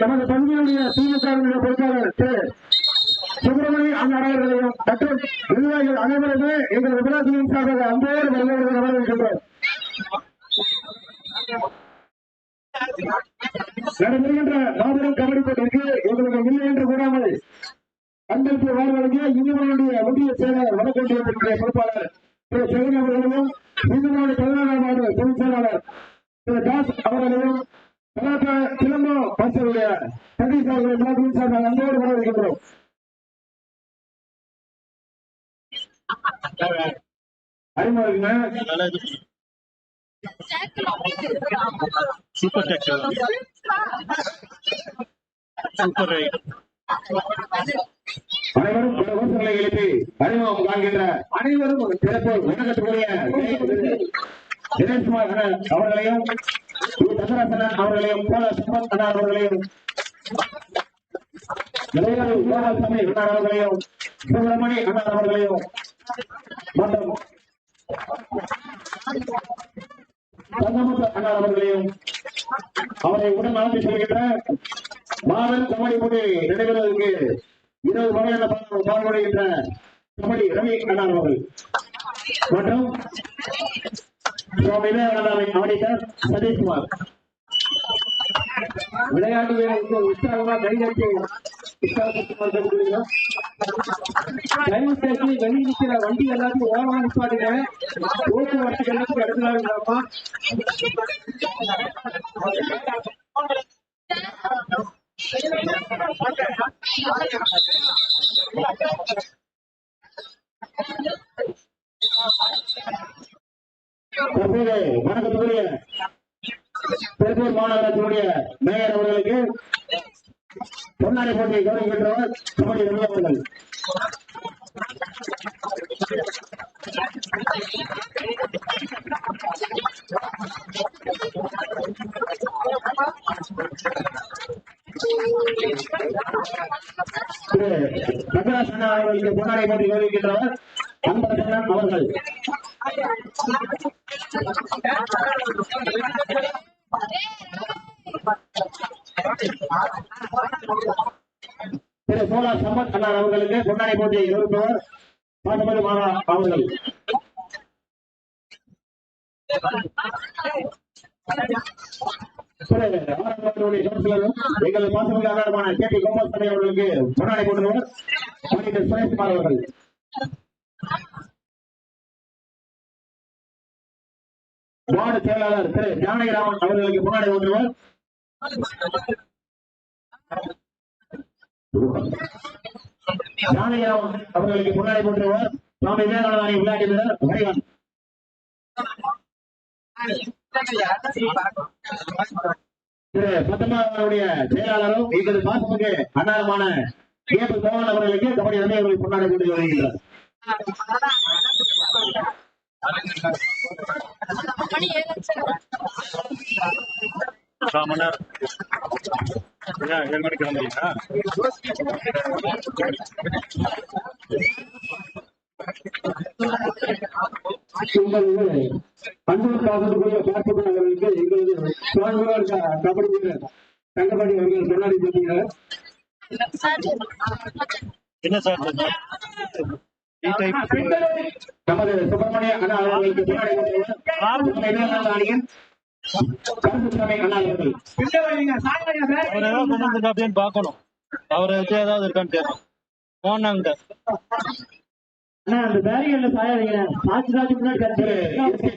நமது பகுதியினுடைய திமுக பொறுப்பாளர் திரு. சுப்பிரமணிய அண்ணாவர்களையும் மற்றும் நிர்வாகிகள் அனைவருமே எங்கள் விபராசியின் சார்பாக அன்போடு வருகிறவர்கள் வரவேற்கின்றோம். நடைபெறுகின்ற மாபெரும் கபடி போட்டிற்கு எங்களுக்கு இல்லை என்று கூறாமல் அன்பளிப்பு வாழ்வழங்கிய இந்துமனுடைய ஒன்றிய செயலாளர் வடக்கொண்டியத்தினுடைய பொறுப்பாளர் திரு. செல்வன் அவர்களையும் இந்துமனுடைய பதினாறாம் ஆண்டு பொதுச் செயலாளர் திரு. தாஸ் அவர்களையும் சிலம்பம் மாஸ்டருடைய சதீஷ் அவர்களை சார்பாக அன்போடு சூப்பர் சூப்பர் அனைவரும் பல கோஷங்களை எழுப்பி அறிமுகம் காண்கின்ற அனைவரும் ஒரு சிறப்பு வணக்கத்துக்குரிய தினேஷ்குமார் அவர்களையும் அவர்களையும் போல சுமத் அண்ணா அவர்களையும் இளைஞர் கோபால்சாமி அண்ணா அவர்களையும் சுப்பிரமணி அண்ணா அவர்களையும் மற்றும் தங்கமுத்து அண்ணா அவர்களையும் அவரை உடன் செல்கின்ற கபடி போட்டி நடைபெறுவதற்கு இருபது வகையான பாடுபடுகின்ற கபடி ரவி அண்ணா அவர்கள். மற்றும் ஆடிட்டர் சதீஷ்குமார் விளையாட்டு வீரருக்கு உற்சாகமா கைதட்டி உற்சாகப்படுத்துகிறோம் ரயில் ஸ்டேஷன் வெளியே நிக்கிற வண்டி எல்லாத்தையும் ஓரமா நிப்பாட்டுங்க போக்குவரத்து எல்லாத்துக்கும் இடத்துல இருந்தாமா தற்போது வணக்கத்துக்குரிய திருப்பூர் மாநகராட்சியுடைய மேயர் அவர்களுக்கு பொன்னாடை போட்டியை கௌரவிக்கின்றவர் கபடி ரவி அவர்கள். ரங்கராஜ் அண்ணா அவர்களுக்கு பொன்னாடை போட்டி கவனிக்கின்றவர் அன்பரசன் அவர்கள். திரு சோழா சம்பத் அண்ணா அவர்களுக்கு கொண்டாடி போட்டியை இருப்பவர் பாசமதி மாறா அவர்கள். திரு எங்கள் பாசமதி அண்ணாருமான கே பி கோபால் அவர்களுக்கு கொண்டாடி போட்டுள்ளவர் டாக்டர் சுரேஷ்குமார் அவர்கள். வார்டு செயலாளர் திரு ஜானகிராமன் அவர்களுக்கு முன்னாடி ஒன்றுவர் ஜானகிராமன் அவர்களுக்கு முன்னாடி போன்றவர் சுவாமி விவேகானந்தாரை விளையாட்டு வீரர் ஹரிவன் திரு பத்தமாவுடைய செயலாளரும் எங்களது பாசமிகு அன்னாரமான கேபு மோகன் அவர்களுக்கு கபடி அன்னை அவர்களுக்கு முன்னாடி கொண்டு வருகின்றார். ராமனர் ஏழு மணிக்கு வந்தீங்களா அவர்களுக்கு எங்களது கபடி வீரர் தங்கபாடி அவர்கள் முன்னாடி என்ன சார்? நமது சுப்பிரமணிய அண்ணா அவர்களுக்கு முன்னாடி அவர் ஏதாவது வச்சு இருக்கான்னு கேட்கணும். போனாங்க அண்ணா அந்த பேரியல்ல சாயாதீங்க சாட்சி சாட்சி முன்னாடி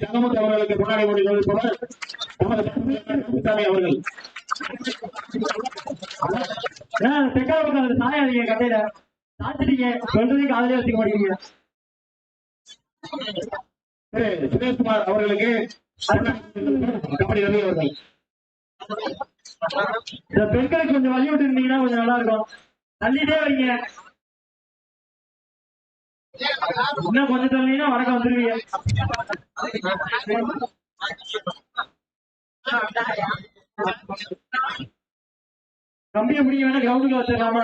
தங்கமுத்து அவர்களுக்கு முன்னாடி ஓடி கொண்டிருப்பவர் நமது அவர்கள். தெக்காவுக்கு அந்த சாயாதீங்க கட்டையில. சாச்சிட்டீங்க சொல்றதையும் காதலே வச்சுக்க மாட்டீங்க திரு சுரேஷ்குமார் அவர்களுக்கு கபடி ரவி இந்த பெண்களுக்கு கொஞ்சம் வழி விட்டு இருந்தீங்கன்னா கொஞ்சம் நல்லா இருக்கும். தள்ளிட்டே வரீங்க இன்னும் கொஞ்சம் தள்ளினா வணக்கம் வந்துருவீங்க. கம்பியை பிடிக்க வேணா கிரவுண்டுக்கு வச்சிடலாமா?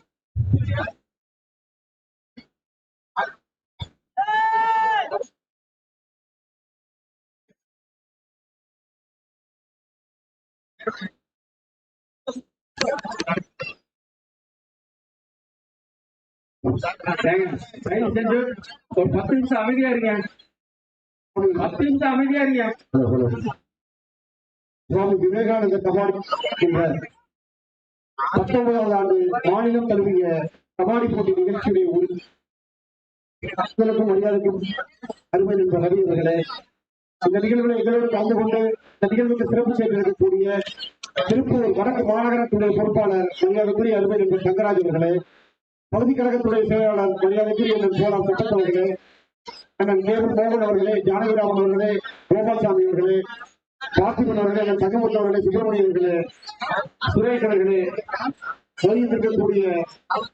ஒரு பத்து நிமிஷம் அமைதியா இருங்க. பத்து நிமிஷம் அமைதியா இருங்க சுவாமி விவேகானந்த கபாடி பத்தொன்பதாவது ஆண்டு மாநிலம் தழுவிய கபாடி போட்டி நிகழ்ச்சியுடைய ஒரு மரியாதைக்கும் அருமை நண்பர் ரவி அவர்களே அந்த நிகழ்வுகளை எங்களோடு கலந்து கொண்டு இந்த நிகழ்வுக்கு சிறப்பு செய்திருக்கக்கூடிய திருப்பூர் வடக்கு மாநகரத்துடைய பொறுப்பாளர் மரியாதைக்குரிய அருமை என்ற தங்கராஜ் அவர்களே பகுதி கழகத்துடைய செயலாளர் மரியாதைக்குரிய போலாம் சோழா சட்டத் அவர்களே அண்ணன் தேவன் மோகன் அவர்களே ஜானகிராமன் அவர்களே கோபால்சாமி அவர்களே பாசிமன் அவர்களே அண்ணன் தங்கமுத்து அவர்களே சுப்பிரமணிய அவர்களே சுரேஷ் அவர்களே வருகின்றிருக்கக்கூடிய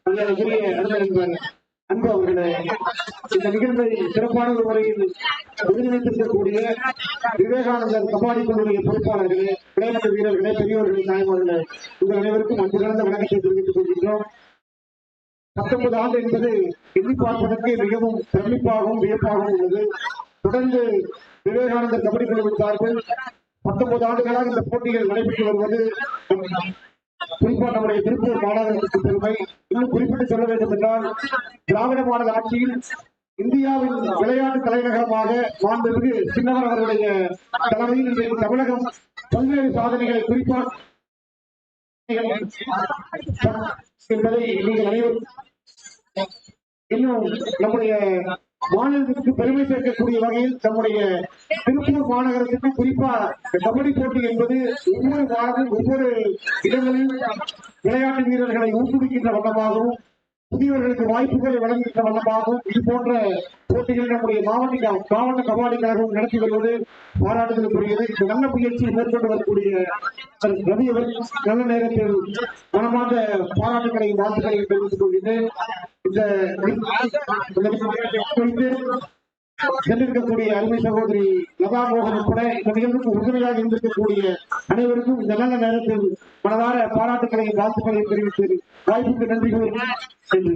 மரியாதைக்குரிய அருமை நண்பர் அன்பு அவர்களே இந்த நிகழ்வை சிறப்பான ஒரு முறையில் ஒருங்கிணைத்திருக்கக்கூடிய விவேகானந்தர் கபாடி குழுவுடைய பொறுப்பாளர்களே விளையாட்டு வீரர்களே பெரியவர்களே தாய்மார்களே உங்கள் அனைவருக்கும் அன்பு கலந்த வணக்கத்தை தெரிவித்துக் கொள்கின்றோம். பத்தொன்பது ஆண்டு என்பது எண்ணி பார்ப்பதற்கு மிகவும் பிரமிப்பாகவும் வியப்பாகவும் உள்ளது. தொடர்ந்து விவேகானந்தர் கபடி குழுவின் சார்பில் பத்தொன்பது ஆண்டுகளாக இந்த போட்டிகள் நடைபெற்று வருவது குறிப்பா நம்முடைய திருப்பூர் மாநகரத்துக்கு பெருமை. இன்னும் குறிப்பிட்டு சொல்ல வேண்டும் என்றால் திராவிட மாடல் ஆட்சியில் இந்தியாவின் விளையாட்டு தலைநகரமாக மாண்புமிகு சின்னவர் அவருடைய தலைமையில் இன்றைக்கு தமிழகம் பல்வேறு சாதனைகளை குறிப்பாக என்பதை நீங்கள் அனைவரும் இன்னும் நம்முடைய மாநிலத்திற்கு பெருமை சேர்க்கக்கூடிய வகையில் நம்முடைய திருப்பூர் மாநகரத்திற்கு குறிப்பா கபடி போட்டி என்பது ஒவ்வொரு வாரமும் ஒவ்வொரு இடங்களில் விளையாட்டு வீரர்களை ஊக்குவிக்கின்ற வண்ணமாகவும் புதியவர்களுக்கு வாய்ப்புகளை வழங்குகின்ற வண்ணமாகவும் இது போன்ற போட்டிகளை நம்முடைய மாவட்ட மாவட்ட கபாடி கழகம் நடத்தி வருவது பாராட்டுதலுக்குரியது. இந்த நல்ல முயற்சியை மேற்கொண்டு வரக்கூடிய ரவி அவர்கள் நல்ல நேரத்தில் மனமார்ந்த பாராட்டுகளை வாழ்த்துக்களை தெரிவித்துக் கொள்கிறேன் இந்த சென்றிருக்கக்கூடிய அருமை சகோதரி லதா மோகன் உட்பட இந்த நிகழ்வுக்கு உறுதுணையாக இருந்திருக்கக்கூடிய அனைவருக்கும் இந்த நல்ல நேரத்தில் மனதார பாராட்டுக்களையும் வாழ்த்துக்களையும் தெரிவித்து வாய்ப்புக்கு நன்றி கூறுகிறேன் நன்றி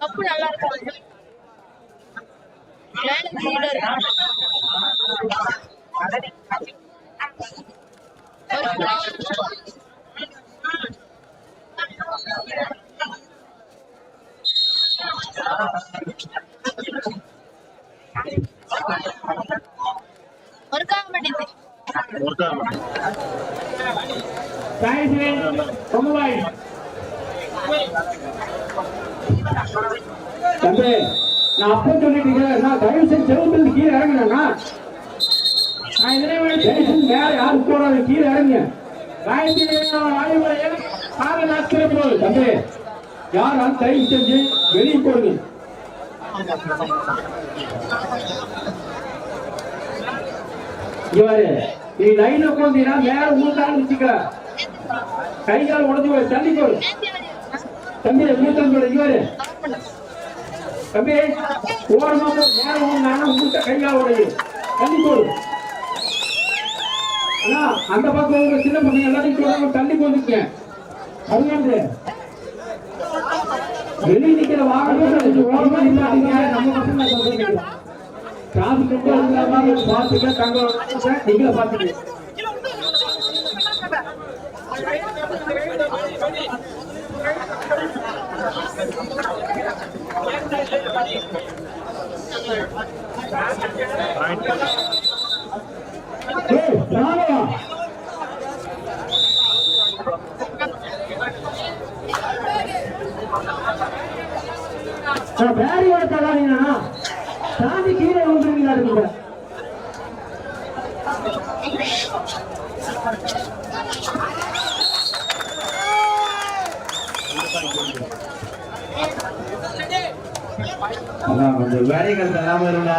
கப்பு நல்லா இருக்காது மேல தம்பி நான் அப்போ சொல்லிட்டீங்க நான் தயவு செஞ்சு செவத்துல கீழே இறங்கினா நான் இதே மாதிரி தயவு செஞ்சு மேல யாரும் போறாது கீழே இறங்க தம்பி யாரும் தயவு செஞ்சு வெளியே போடுங்க இவரு நீ லைன்ல உட்காந்தீங்கன்னா மேல ஊத்தாலும் நிச்சுக்க கை கால் உடஞ்சு போய் தண்ணி போடு. தம்பி ஊத்தம் இவரு. தம்பி ஓரமா மேல நேரம் ஓடினாலும் கை கால் உடையும் தண்ணி போடு. அண்ணா அந்த பக்கம் சின்ன பசங்க எல்லாத்தையும் தண்ணி தள்ளி போட்டுக்க வெளியே நிக்கிற வாகனங்கள் ஓரமா நிப்பாட்டீங்க. தங்க பேரி பேரியோட என்னன்னா சாமி கீழே விழுந்துருவீங்களா இருக்குங்க அதான் கொஞ்சம் வேலைகள் தராம இருந்தா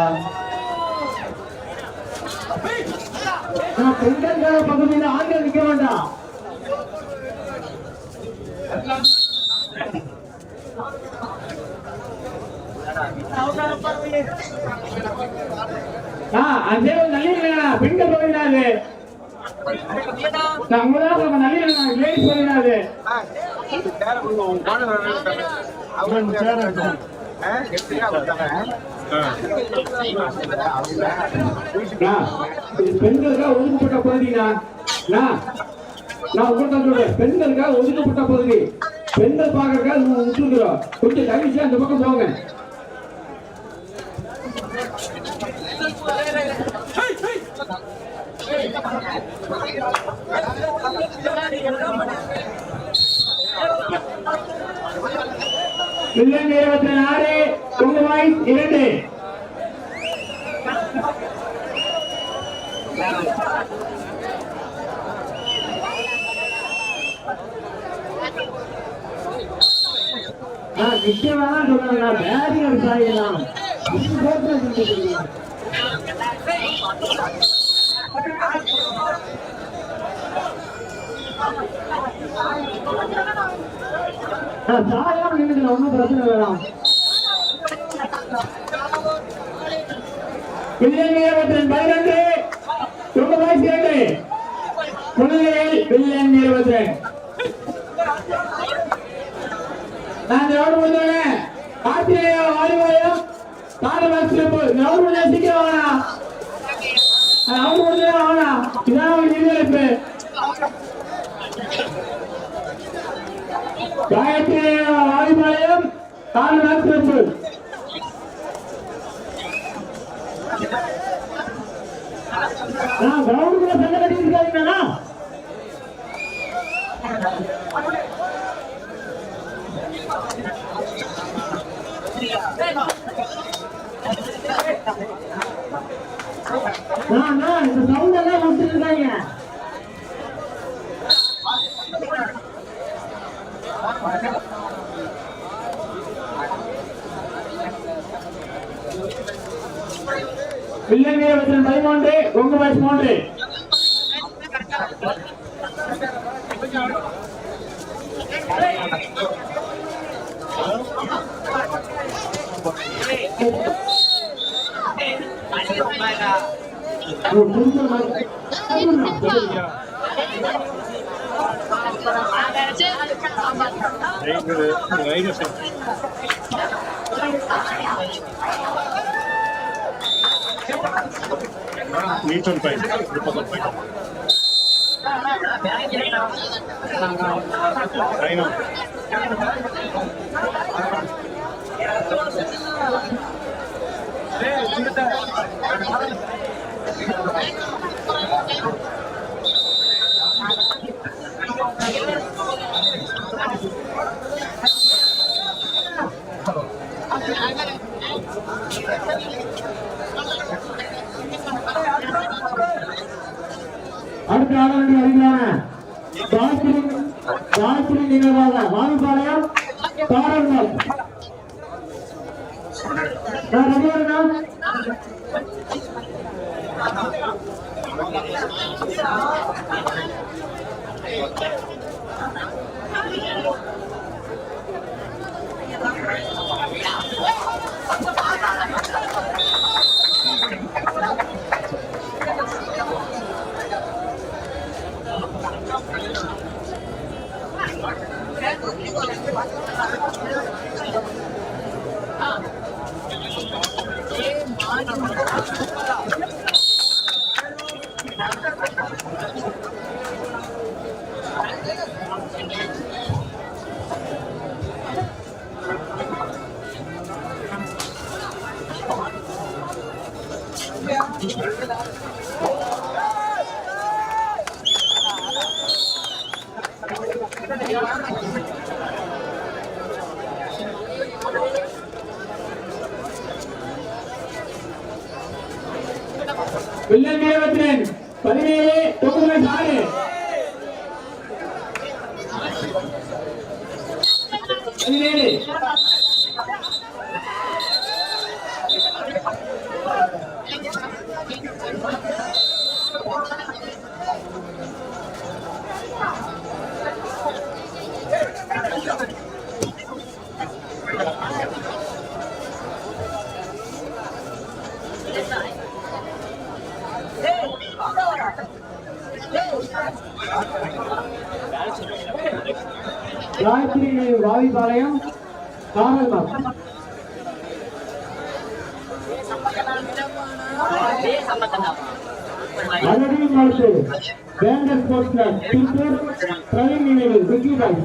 நான் பகுதியில் ஆண்கள் நிக்க வேண்டாம். அதே ஒரு நல்லிருக்கா பெண்கள் நம்மதான் நான் லேடிஸ் பகுதியிலாது பெண்களுக்காக ஒதுக்கப்பட்ட பகுதினா நான் நான் சொல்றேன். பெண்களுக்காக ஒதுக்கப்பட்ட பகுதி. பெண்கள் பார்க்கறதுக்காக நம்ம கொஞ்சம் தவிச்சு அந்த பக்கம் போங்க. வில்லன் இருபத்தி ஆறு உங்க வாய்ஸ் இரண்டு. நான் நிச்சயமா தான் சொல்றேன் நான் பேரியர் சாயலாம் இது போட்டு செஞ்சுக்கிறீங்க. நான் சாயாம நின்னுக்கிறேன் ஒன்றும் பிரச்சனை வேணாம் வில்லியன் வீரபத்ரன் ரொம்ப உங்க வாய்ஸ் இரண்டு புனலையில் வில்லியன் நான் கிரவுண்ட் முடிஞ்சோடனே ஆத்திரேயா வாலிபாயம் பாரபாக் சிறப்பு கிரவுண்ட் முடிஞ்ச சீக்கிரம் வாடா கிரவுண்ட் முடிஞ்சா இதான் ஒரு காயத்ரி வாலிபாயம் பாரபாக் சிறப்பு நான் கிரவுண்டுக்குள்ள சண்டை கட்டிட்டு இருக்காதீங்களா நான் இந்த சவுண்ட் எல்லாம் வந்துட்டு இருக்காங்க வில்லன் வீரபத்திரன் பதிமூன்று உங்க வயசு மூன்று だいぶ、だいぶし。Thank you. களத்துக்கு ஆட வேண்டிய அறிஞரான தாத்திரி நிகழ்வாக வாமிப்பாளையம் பாருங்கள் நான் பதினேழு தொகுதி ஆறு காயத்ரி வாவிபாளையம் காமல்மார் மறுபடியும் அடுத்து பேண்டர் ஸ்போர்ட்ஸ் கிளப் திருப்பூர் பிரவீன் நினைவு விக்கி பாய்.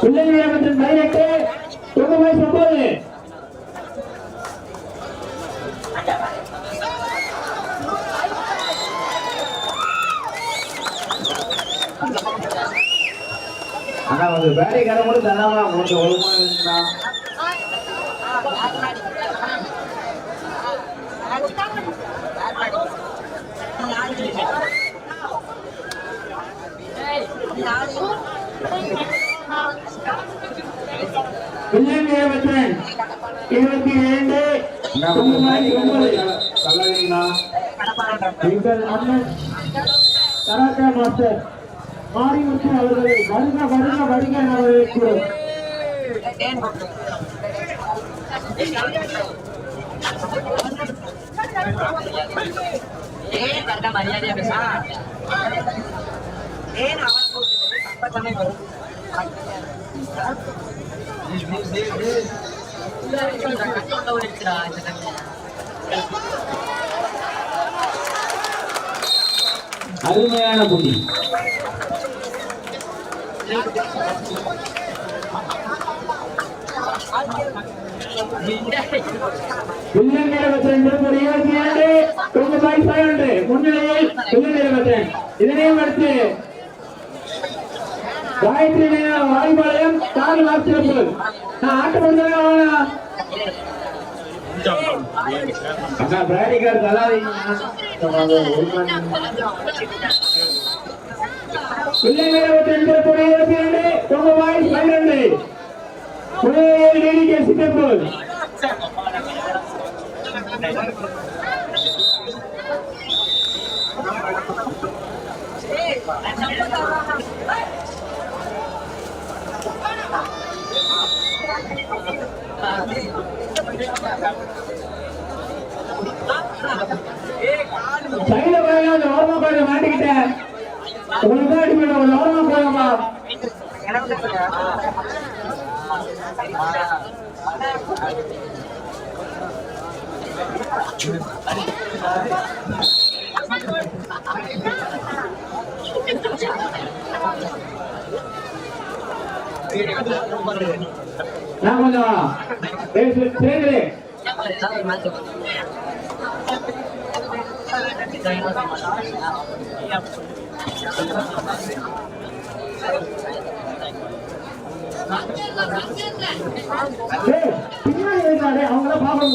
பிள்ளை வீரபத்ரன் பதினெட்டு தொகுதி வயசு ஒன்பது ஆனா வந்து வேலைக்கார கூட தராம கொஞ்சம் ஒழுங்கா இருந்தா. வீரபத்ரன் இருபத்தி இரண்டு. எங்கள் அண்ணன் கராத்தே மாஸ்டர் மாரிமுத்து அவர்களை வருக வருக வருக என வரவேற்கிறோம். ஏன் கரெக்டா மரியாதையா பேசா ஏன் அவன் அருமையான புள்ளி. இருபத்தி முன்னிலையில் இதனையும் அடுத்து காயத்ரி வாய்பாளையம் கால் வாசிப்பு நான் ஆட்டப்படுத்தவே அண்ணா வேலைக்கார தொகுதி போய் அந்த ஓரமா போய் மாட்டிக்கிட்டேன் உங்களுக்கு தான் அடிப்படை ஒரு ஓரமா போயமா நான் கொஞ்சம் சேர்ந்து பின்னாடி அவங்க அவங்கள பாக்கணும்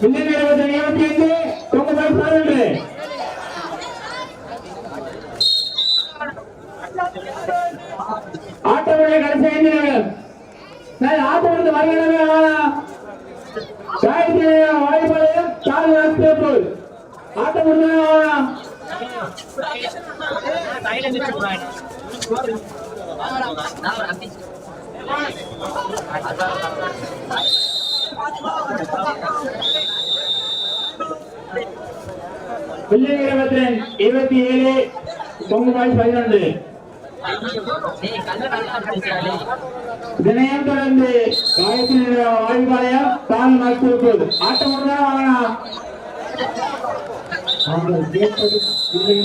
பின்னாடி இருபத்தி ஐந்து தொண்ணூத்தி பதினொன்று. ஆட்டோடைய கடைசி ஐந்து நிமிடம். சார் ஆட்டோ வந்து வருகிறவே காயத்ரி வாய்ப்பாளையம் சால் வாசிப்போல் ஆட்டம் இருபத்தி ஏழு பொங்கல் பதினொன்று. வினயம் தொடர்ந்து காயத்தில் வாழ்வாலயம் தான் மருத்துவ ஆட்டம் ஒன்றுதான் வாங்கலாம் அவர்கள் கேட்பது இல்லை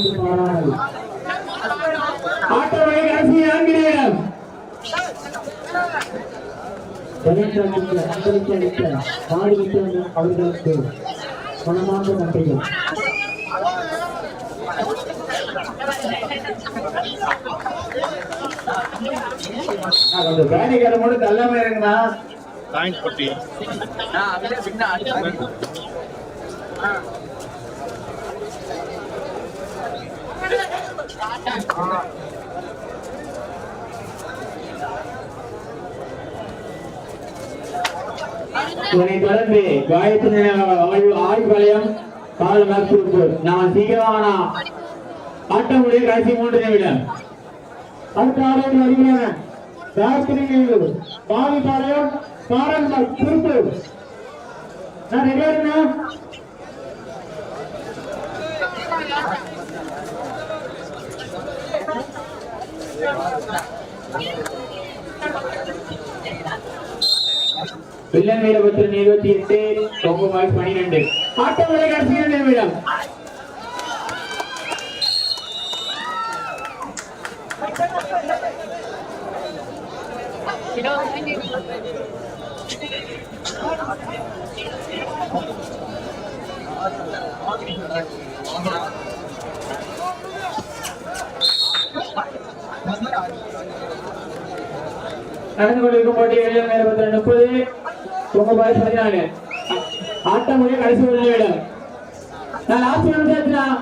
என்று கடைசி அன்பளிக்க அளித்த அவர்களுக்கு மனமார்ந்த நன்றிகள். வேலைக்கார மட்டும் தள்ளாம இருக்குண்ணா பாயிண்ட் பட்டி நான் இதனைத் தொடர்ந்து காயத்ரி ஆய்வு ஆய்வாலயம் கால் மருத்துவ நான் சீக்கிரமான? ஆட்டம் முடிய கடைசி மூன்று நிமிடம். அடுத்த ஆரோக்கியம் வருகிறேன் காயத்ரி பாவிபாளையம் காரன்பால் திருப்பூர். நான் ரெடியா இருக்கேன் வில்லன் வீரபத்திரன் இருபத்தி எட்டு தொங்கு மார்க் விலை கடைசி நிமிடம் நடந்து கொண்டிருக்கும் போட்டி வில்லன் வீரபத்திரன் முப்பது தொங்கு பாய் பதினாலு ஆட்டம் முடிய கடைசி ஒரு நிமிடம். நான் லாஸ்ட் நிமிஷம்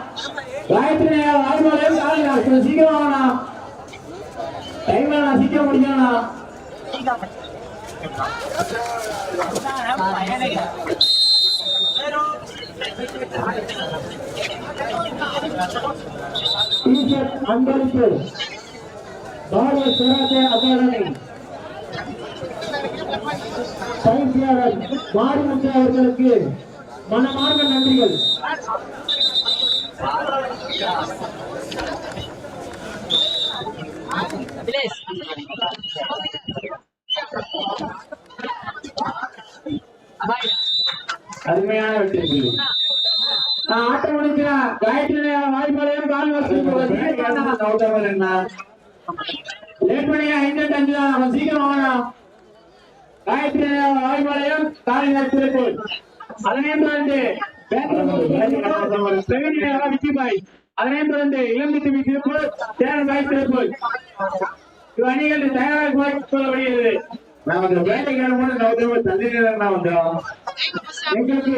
காயத்ரி ஆய்வாலயம் காலையில் சீக்கிரம் வாங்கண்ணா. டைம் நான் சீக்கிரம் முடிக்கணும்ண்ணா. டீச்சர் அன்பளிப்பு பாரத சுராஜ அகாடமி பயிற்சியாளர் மாரிமுத்து அவர்களுக்கு மனமார்ந்த நன்றிகள் அபிலேஷ் அருமையான வெற்றி. நான் ஆட்டம் முடிக்கிறேன் காயத்ரி வாய்ப்பாளையம் கால் லேட் பண்ணியா ஐந்து அஞ்சு தான் அவன் சீக்கிரம் வாங்கணும் காயத்ரி வாய்ப்பாளையம் காலை திருப்பூர் அதனையும் தொடர்ந்து விக்கிபாய் அதனையும் தொடர்ந்து இளம்பித்து திருப்பூர் சேரன் பாய் திருப்பூர் இவ் அணிகள் தயாராக சொல்லப்படுகிறது வேலைக்காரன் கூட நவதேவ தந்திரம் வந்தோம் எங்களுக்கு